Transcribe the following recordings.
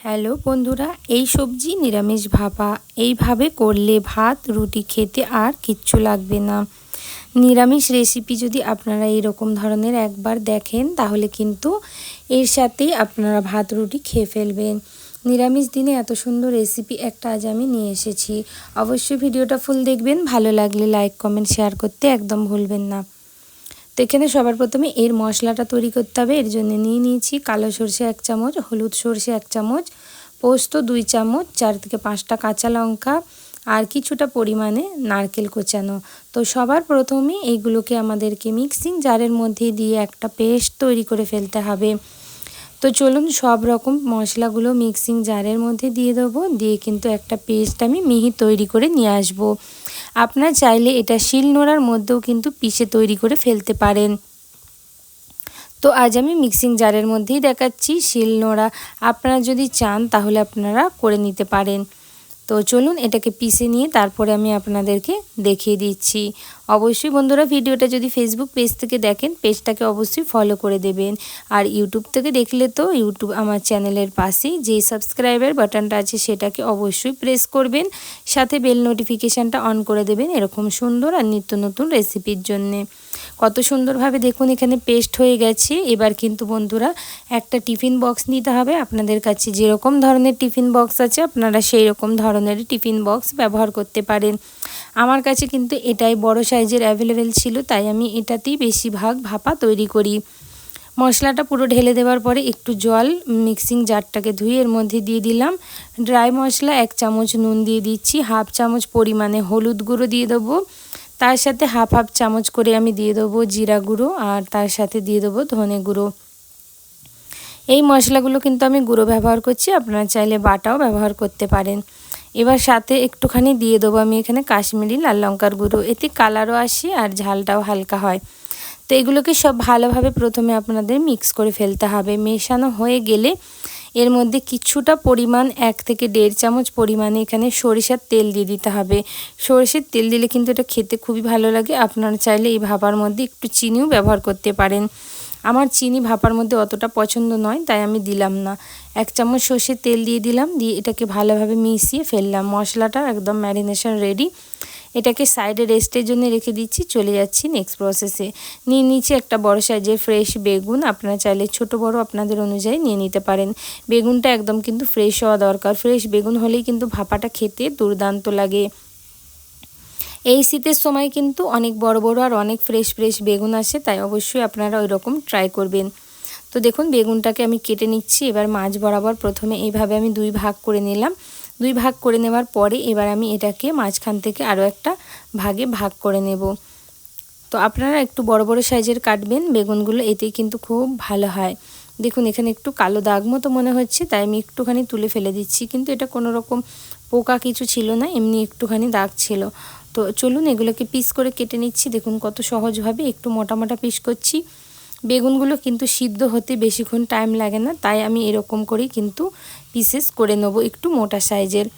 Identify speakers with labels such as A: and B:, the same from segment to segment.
A: Hello বন্ধুরা, এই সবজি নিরামিষ ভাপা। এইভাবে করলে ভাত, রুটি খেতে আর কিচ্ছু লাগবে না। নিরামিষ রেসিপি যদি আপনারা এরকম ধরনের একবার দেখেন, তাহলে কিন্তু এর সাথেই আপনারা ভাত, রুটি খেয়ে ফেলবেন। নিরামিষ দিনে এত সুন্দর রেসিপি একটা আজ আমি নিয়ে এসেছি। অবশ্যই ভিডিওটা ফুল দেখবেন, ভালো লাগলে লাইক, কমেন্ট, শেয়ার করতে একদম ভুলবেন না। তো এখানে সবার প্রথমে এর মশলাটা তৈরি করতে হবে। এর জন্য নিয়ে নিয়েছি কালো সর্ষে এক চামচ, হলুদ সর্ষে এক চামচ, পোস্ত দুই চামচ, চার থেকে পাঁচটা কাঁচা লঙ্কা আর কিছুটা পরিমাণে নারকেল কোচানো। তো সবার প্রথমে এইগুলোকে আমাদেরকে মিক্সিং জারের মধ্যে দিয়ে একটা পেস্ট তৈরি করে ফেলতে হবে। তো চলুন সব রকম মশলাগুলো মিক্সিং জারের মধ্যে দিয়ে দেবো। দিয়ে কিন্তু একটা পেস্ট আমি মিহি তৈরি করে নিয়ে আসব। আপনার চাইলে এটা শিল নোড়ার মধ্যেও কিন্তু পিষে তৈরি করে ফেলতে পারেন। তো আজ আমি মিক্সিং জারের মধ্যেই দেখাচ্ছি শিল নোড়া। আপনারা যদি চান তাহলে আপনারা করে নিতে পারেন। তো চলুন এটাকে পিষে নিয়ে তারপরে আমি আপনাদেরকে দেখিয়ে দিচ্ছি। অবশ্যই বন্ধুরা ভিডিওটা যদি ফেসবুক পেজ থেকে দেখেন পেজটাকে অবশ্যই ফলো করে দেবেন। আর ইউটিউব থেকে দেখলে তো ইউটিউব আমার চ্যানেলের পাশেই যে সাবস্ক্রাইবার বাটনটা আছে সেটাকে অবশ্যই প্রেস করবেন। সাথে বেল নোটিফিকেশানটা অন করে দেবেন এরকম সুন্দর আর নিত্য নতুন রেসিপির জন্যে। কত সুন্দরভাবে দেখুন, এখানে পেস্ট হয়ে গেছে। এবার কিন্তু বন্ধুরা, একটা টিফিন বক্স নিতে হবে। আপনাদের কাছে যেরকম ধরনের টিফিন বক্স আছে, আপনারা সেই রকম ধরনের টিফিন বক্স ব্যবহার করতে পারেন। আমার কাছে কিন্তু এটাই বড় সাইজের অ্যাভেলেবেল ছিল, তাই আমি এটাতেই বেশিরভাগ ভাপা তৈরি করি। মশলাটা পুরো ঢেলে দেওয়ার পরে একটু জল মিক্সিং জারটাকে ধুয়ে এর মধ্যে দিয়ে দিলাম। ড্রাই মশলা এক চামচ নুন দিয়ে দিচ্ছি, হাফ চামচ পরিমাণে হলুদ গুঁড়ো দিয়ে দেবো। তার সাথে হাফ হাফ চামচ করে আমি দিয়ে দেবো জিরা গুঁড়ো আর তার সাথে দিয়ে দেবো ধনে গুঁড়ো। এই মশলাগুলো কিন্তু আমি গুঁড়ো ব্যবহার করছি, আপনারা চাইলে বাটাও ব্যবহার করতে পারেন। এবার সাথে একটুখানি দিয়ে দেবো আমি এখানে কাশ্মীরি লাল লঙ্কার গুঁড়ো, এতে কালারও আসে আর ঝালটাও হালকা হয়। তো এগুলোকে সব ভালোভাবে প্রথমে আপনাদের মিক্স করে ফেলতে হবে। মেশানো হয়ে গেলে এর মধ্যে কিছুটা পরিমাণ, এক থেকে দেড় চামচ পরিমাণে এখানে সরিষার তেল দিয়ে দিতে হবে। সরিষার তেল দিলে কিন্তু এটা খেতে খুবই ভালো লাগে। আপনারা চাইলে এই ভাপার মধ্যে একটু চিনিও ব্যবহার করতে পারেন। আমার চিনি ভাপার মধ্যে অতটা পছন্দ নয়, তাই আমি দিলাম না। এক চামচ সর্ষের তেল দিয়ে দিলাম, দিয়ে এটাকে ভালোভাবে মিশিয়ে ফেললাম। মশলাটা একদম ম্যারিনেশন রেডি। এটাকে সাইডে রেস্টের জন্য রেখে দিচ্ছি, চলে যাচ্ছি নেক্সট প্রসেসে নিয়ে নিচে একটা বড় সাইজের ফ্রেশ বেগুন, আপনারা চাইলে ছোট বড় আপনাদের অনুযায়ী নিয়ে নিতে পারেন। বেগুনটা একদম কিন্তু ফ্রেশ হওয়া দরকার। ফ্রেশ বেগুন হলেই কিন্তু ভাপাটা খেতে দুর্দান্ত লাগে। এই শীতের সময় কিন্তু অনেক বড় বড় আর অনেক ফ্রেশ ফ্রেশ বেগুন আসে, তাই অবশ্যই আপনারা ওই রকম ট্রাই করবেন। তো দেখুন, বেগুনটাকে আমি কেটে নিচ্ছি। এবার মাছ বরাবর প্রথমে এইভাবে আমি দুই ভাগ করে নিলাম। দুই ভাগ করে নেওয়ার পরে এবার আমি এটাকে মাঝখান থেকে আরও একটা ভাগে ভাগ করে নেব। তো আপনারা একটু বড় বড় সাইজের কাটবেন, বেগুনগুলো এতেই কিন্তু খুব ভালো হয়। দেখুন, এখানে একটু কালো দাগ মতো মনে হচ্ছে, তাই আমি একটুখানি তুলে ফেলে দিচ্ছি, কিন্তু এটা কোনো রকম পোকা কিছু ছিল না, এমনি একটুখানি দাগ ছিল। তো চলুন, এগুলোকে পিস করে কেটে নিচ্ছি, দেখুন কত সহজভাবে একটু মোটা মোটা পিস করছি। বেগুনগুলো কিন্তু সিদ্ধ হতে বেশিক্ষণ টাইম লাগে না, তাই আমি এরকম করেই কিন্তু পিসেস করে নেব একটু মোটা সাইজের।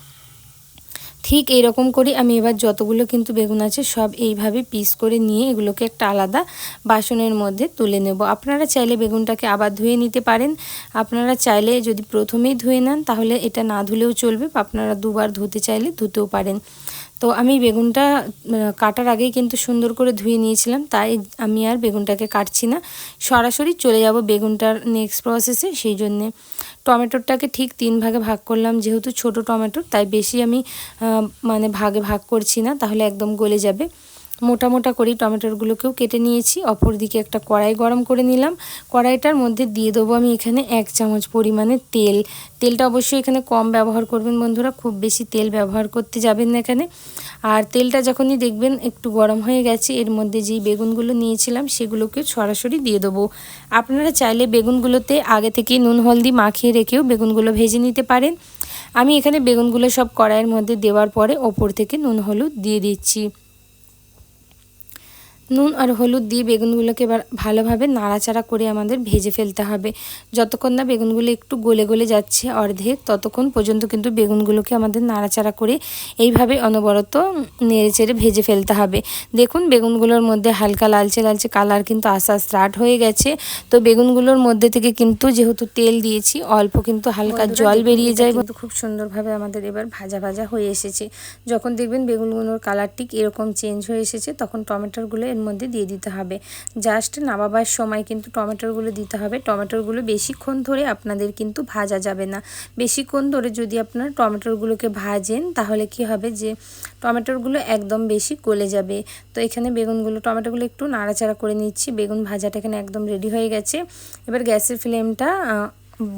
A: ঠিক এইরকম করে আমি এবার যতগুলো কিন্তু বেগুন আছে সব এইভাবে পিস করে নিয়ে এগুলোকে একটা আলাদা বাসনের মধ্যে তুলে নেব। আপনারা চাইলে বেগুনটাকে আবার ধুয়ে নিতে পারেন। আপনারা চাইলে যদি প্রথমেই ধুয়ে নেন, তাহলে এটা না ধুলেও চলবে। আপনারা দুবার ধুতে চাইলে ধুতেও পারেন। তো আমি বেগুনটা কাটার আগেই কিন্তু সুন্দর করে ধুয়ে নিয়েছিলাম, তাই আমি আর বেগুনটাকে কাটছি না। সরাসরি চলে যাব বেগুনটার নেক্সট প্রসেসে সেই জন্যে টমেটোটাকে ঠিক তিন ভাগে ভাগ করলাম, যেহেতু ছোট টমেটো তাই বেশি আমি মানে ভাগে ভাগ করছি না, তাহলে একদম গলে যাবে। মোটা মোটা করেই টমেটোগুলোকেও কেটে নিয়েছি। অপর দিকে একটা কড়াই গরম করে নিলাম। কড়াইটার মধ্যে দিয়ে দেবো আমি এখানে এক চামচ পরিমাণে তেল। তেলটা অবশ্যই এখানে কম ব্যবহার করবেন বন্ধুরা, খুব বেশি তেল ব্যবহার করতে যাবেন না এখানে। আর তেলটা যখনই দেখবেন একটু গরম হয়ে গেছে, এর মধ্যে যেই বেগুনগুলো নিয়েছিলাম সেগুলোকে সরাসরি দিয়ে দেবো। আপনারা চাইলে বেগুনগুলোতে আগে থেকে নুন, হলদি মাখিয়ে রেখেও বেগুনগুলো ভেজে নিতে পারেন। আমি এখানে বেগুনগুলো সব কড়াইয়ের মধ্যে দেওয়ার পরে ওপর থেকে নুন, হলুদ দিয়ে দিচ্ছি। নুন আর হলুদ দিয়ে বেগুনগুলোকে এবার ভালোভাবে নাড়াচাড়া করে আমাদের ভেজে ফেলতে হবে। যতক্ষণ না বেগুনগুলো একটু গলে গলে যাচ্ছে অর্ধেক ততক্ষণ পর্যন্ত কিন্তু বেগুনগুলোকে আমাদের নাড়াচাড়া করে এইভাবে অনবরত নেড়ে চেড়ে ভেজে ফেলতে হবে। দেখুন বেগুনগুলোর মধ্যে হালকা লালচে লালচে কালার কিন্তু আসা স্টার্ট হয়ে গেছে। তো বেগুনগুলোর মধ্যে থেকে কিন্তু যেহেতু তেল দিয়েছি অল্প কিন্তু হালকা জল বেরিয়ে যায়। কিন্তু খুব সুন্দরভাবে আমাদের এবার ভাজা ভাজা হয়ে এসেছে। যখন দেখবেন বেগুনগুলোর কালার ঠিক এরকম চেঞ্জ হয়ে এসেছে তখন টমেটোগুলো এর মধ্যে দিয়ে দিতে হবে। জাস্ট নামাবার সময় কিন্তু টমেটোগুলো দিতে হবে। টমেটোগুলো বেশিক্ষণ ধরে আপনাদের কিন্তু ভাজা যাবে না। বেশিক্ষণ ধরে যদি আপনারা টমেটোগুলোকে ভাজেন, তাহলে কি হবে যে টমেটোগুলো একদম বেশি গলে যাবে। তো এখানে বেগুনগুলো, টমেটোগুলো একটু নাড়াচাড়া করে নিচ্ছি। বেগুন ভাজাটা এখানে একদম রেডি হয়ে গেছে। এবার গ্যাসের ফ্লেমটা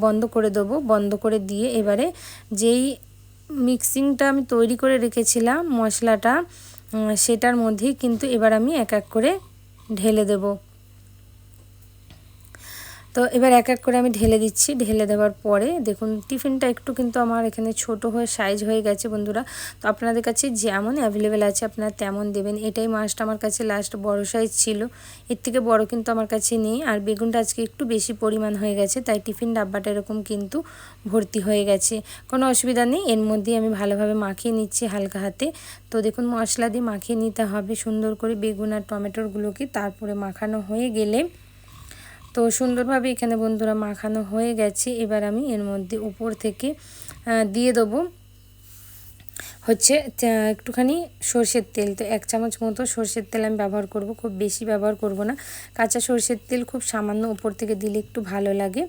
A: বন্ধ করে দেবো। বন্ধ করে দিয়ে এবারে যেই মিক্সিংটা আমি তৈরি করে রেখেছিলাম মশলাটা সেটার মধ্যেই কিন্তু এবার আমি এক এক করে ঢেলে দেবো। তো এবার এক এক করে আমি ঢেলে দিচ্ছি। ঢেলে দেওয়ার পরে দেখুন টিফিনটা একটু কিন্তু আমার এখানে ছোট হয়ে সাইজ হয়ে গেছে বন্ধুরা। তো আপনাদের কাছে যেমন অ্যাভেলেবেল আছে আপনারা তেমন দেবেন। এটাই মাছটা আমার কাছে লাস্ট বড় সাইজ ছিল। এর থেকে বড় কিন্তু আমার কাছে নেই। আর বেগুনটা আজকে একটু বেশি পরিমাণ হয়ে গেছে, তাই টিফিন ডাব্বাটা এরকম কিন্তু ভর্তি হয়ে গেছে। কোনো অসুবিধা নেই, এর মধ্যেই আমি ভালোভাবে মাখিয়ে নিচ্ছি হালকা হাতে। তো দেখুন মশলা দিয়ে মাখিয়ে নিতে হবে সুন্দর করে বেগুন আর টমেটোরগুলোকে তারপরে মাখানো হয়ে গেলে তো সুন্দরভাবে এখানে বন্ধুরা মাখানো হয়ে গেছে। এবার আমি এর মধ্যে উপর থেকে দিয়ে দেবো হচ্ছে একটুখানি সর্ষের তেল। তো এক চামচ মতো সর্ষের তেল আমি ব্যবহার করব, খুব বেশি ব্যবহার করব না। কাঁচা সর্ষের তেল খুব সামান্য উপর থেকে দিলে একটু ভালো লাগে।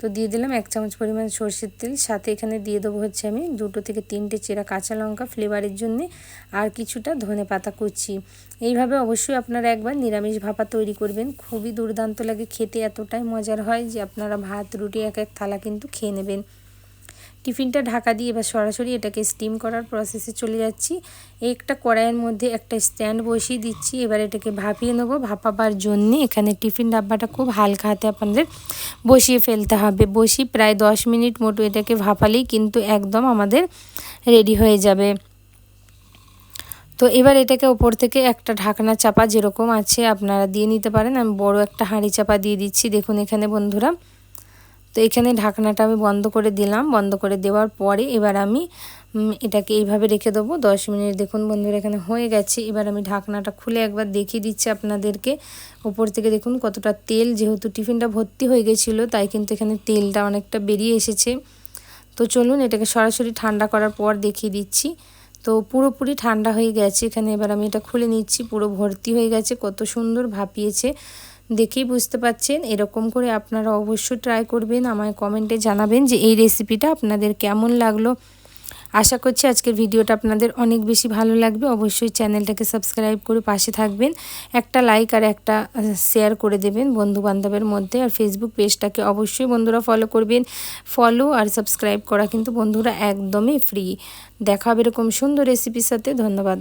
A: তো দিয়ে দিলাম এক চামচ পরিমাণ সর্ষের তেল। সাথে এখানে দিয়ে দেবো হচ্ছে আমি দুটো থেকে তিনটে চেরা কাঁচা লঙ্কা ফ্লেভারের জন্যে আর কিছুটা ধনে পাতা কুচি। এইভাবে অবশ্যই আপনারা একবার নিরামিষ ভাপা তৈরি করবেন। খুবই দুর্দান্ত লাগে, খেতে এতটাই মজার হয় যে আপনারা ভাত, রুটি, এক এক থালা কিন্তু খেয়ে নেবেন। টিফিনটা ঢাকা দিয়ে এবার সরাসরি এটাকে স্টিম করার প্রসেসে চলে যাচ্ছি। একটা কড়াইয়ের মধ্যে একটা স্ট্যান্ড বসিয়ে দিচ্ছি। এবার এটাকে ভাপিয়ে নেব। ভাপাবার জন্যে এখানে টিফিন ডাব্বাটা খুব হালকা হাতে আপনাদের বসিয়ে ফেলতে হবে। বসি প্রায় দশ মিনিট মতো এটাকে ভাপালেই কিন্তু একদম আমাদের রেডি হয়ে যাবে। তো এবার এটাকে ওপর থেকে একটা ঢাকনা চাপা যেরকম আছে আপনারা দিয়ে নিতে পারেন। আমি বড় একটা হাঁড়ি চাপা দিয়ে দিচ্ছি। দেখুন এখানে বন্ধুরা তো এখানে ঢাকনাটা আমি বন্ধ করে দিলাম। বন্ধ করে দেওয়ার পরে এবার আমি এটাকে এইভাবে রেখে দেবো। দশ মিনিট দেখুন বন্ধুরা এখানে হয়ে গেছে। এবার আমি ঢাকনাটা খুলে একবার দেখিয়ে দিচ্ছি আপনাদেরকে। ওপর থেকে দেখুন কতটা তেল, যেহেতু টিফিনটা ভর্তি হয়ে গেছিল, তাই কিন্তু এখানে তেলটা অনেকটা বেরিয়ে এসেছে। তো চলুন এটাকে সরাসরি ঠান্ডা করার পর দেখিয়ে দিচ্ছি। তো পুরোপুরি ঠান্ডা হয়ে গেছে। এখানে এবার আমি এটা খুলে নিচ্ছি। পুরো ভর্তি হয়ে গেছে। কত সুন্দর ভাপিয়েছে। দেখেই বুঝতে পাচ্ছেন। এরকম করে আপনারা অবশ্যই ট্রাই করবেন। আমায় কমেন্টে জানাবেন যে এই রেসিপিটা আপনাদের কেমন লাগল। আশা করছি আজকের ভিডিওটা আপনাদের অনেক বেশি ভালো লাগবে। অবশ্যই চ্যানেলটাকে সাবস্ক্রাইব করে পাশে থাকবেন। একটা লাইক আর একটা শেয়ার করে দেবেন বন্ধু বান্ধবের মধ্যে। আর ফেসবুক পেজটাকে অবশ্যই বন্ধুরা ফলো করবেন। ফলো আর সাবস্ক্রাইব করা কিন্তু বন্ধুরা একদমই ফ্রি দেখা হবে এরকম সুন্দর রেসিপির সাথে। ধন্যবাদ।